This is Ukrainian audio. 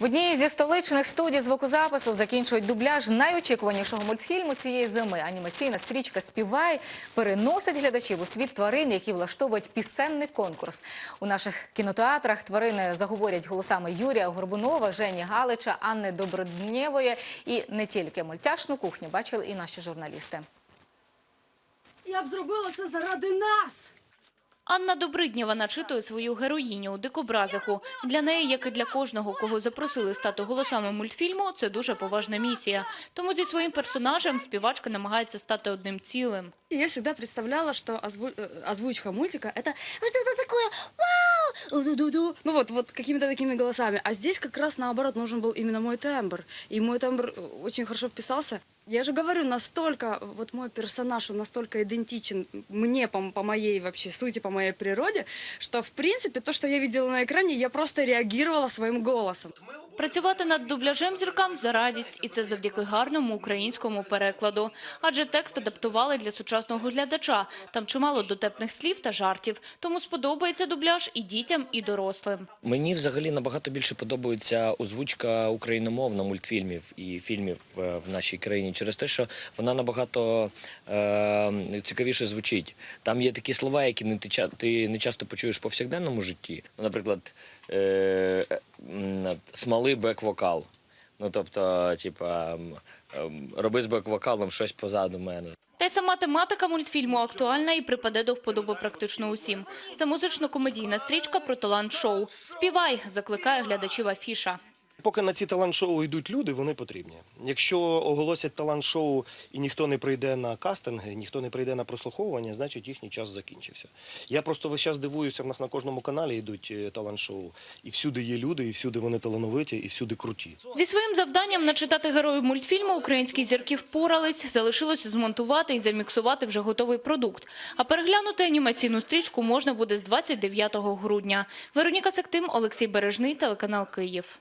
В одній зі столичних студій звукозапису закінчують дубляж найочікуванішого мультфільму цієї зими. Анімаційна стрічка «Співай» переносить глядачів у світ тварин, які влаштовують пісенний конкурс. У наших кінотеатрах тварини заговорять голосами Юрія Горбунова, Жені Галича, Анни Доброднєвої. І не тільки мультяшну кухню бачили і наші журналісти. Я б зробила це заради нас. Анна Добриднєва начитує свою героїню у дикобразиху. Для неї, як і для кожного, кого запросили стати голосами мультфільму, це дуже поважна місія. Тому зі своїм персонажем співачка намагається стати одним цілим. Я завжди представляла, що э, озвучка мультика – что-то такое «Вау! Ду-ду-ду». Ну вот, вот какими-то такими голосами. А здесь как раз наоборот нужен был именно мой тембр. И мой тембр э, очень хорошо вписался. Я же говорю, настолько, вот мой персонаж, он настолько идентичен мне по, по моей вообще сути, по моей природе, что в принципе то, что я видела на экране, я просто реагировала своим голосом. Працювати над дубляжем зіркам за радість, і це завдяки гарному українському перекладу. Адже текст адаптували для сучасного глядача. Там чимало дотепних слів та жартів. Тому сподобається дубляж і дітям, і дорослим. Мені взагалі набагато більше подобається озвучка україномовна мультфільмів і фільмів е, в нашій країні через те, що вона набагато е, цікавіше звучить. Там є такі слова, які не ти, ти не часто почуєш в повсякденному житті. Наприклад, е, м, смоли бек-вокал. Ну, тобто, типа, ем, роби з бек-вокалом щось позаду мене. Та й сама тематика мультфільму актуальна і припаде до вподоби практично усім. Це музично-комедійна стрічка про талант-шоу. Співай закликає глядачів афіша. Поки на ці талант-шоу йдуть люди, вони потрібні. Якщо оголосять талант-шоу і ніхто не прийде на кастинги, ніхто не прийде на прослуховування, значить їхній час закінчився. Я просто весь час дивуюся, в нас на кожному каналі йдуть е, талант-шоу. І всюди є люди, і всюди вони талановиті, і всюди круті. Зі своїм завданням начитати героїв мультфільму українські зірки впорались. Залишилося змонтувати і заміксувати вже готовий продукт. А переглянути анімаційну стрічку можна буде з 29 грудня. Вероніка Сектим, Олексій Бережний, телеканал Київ.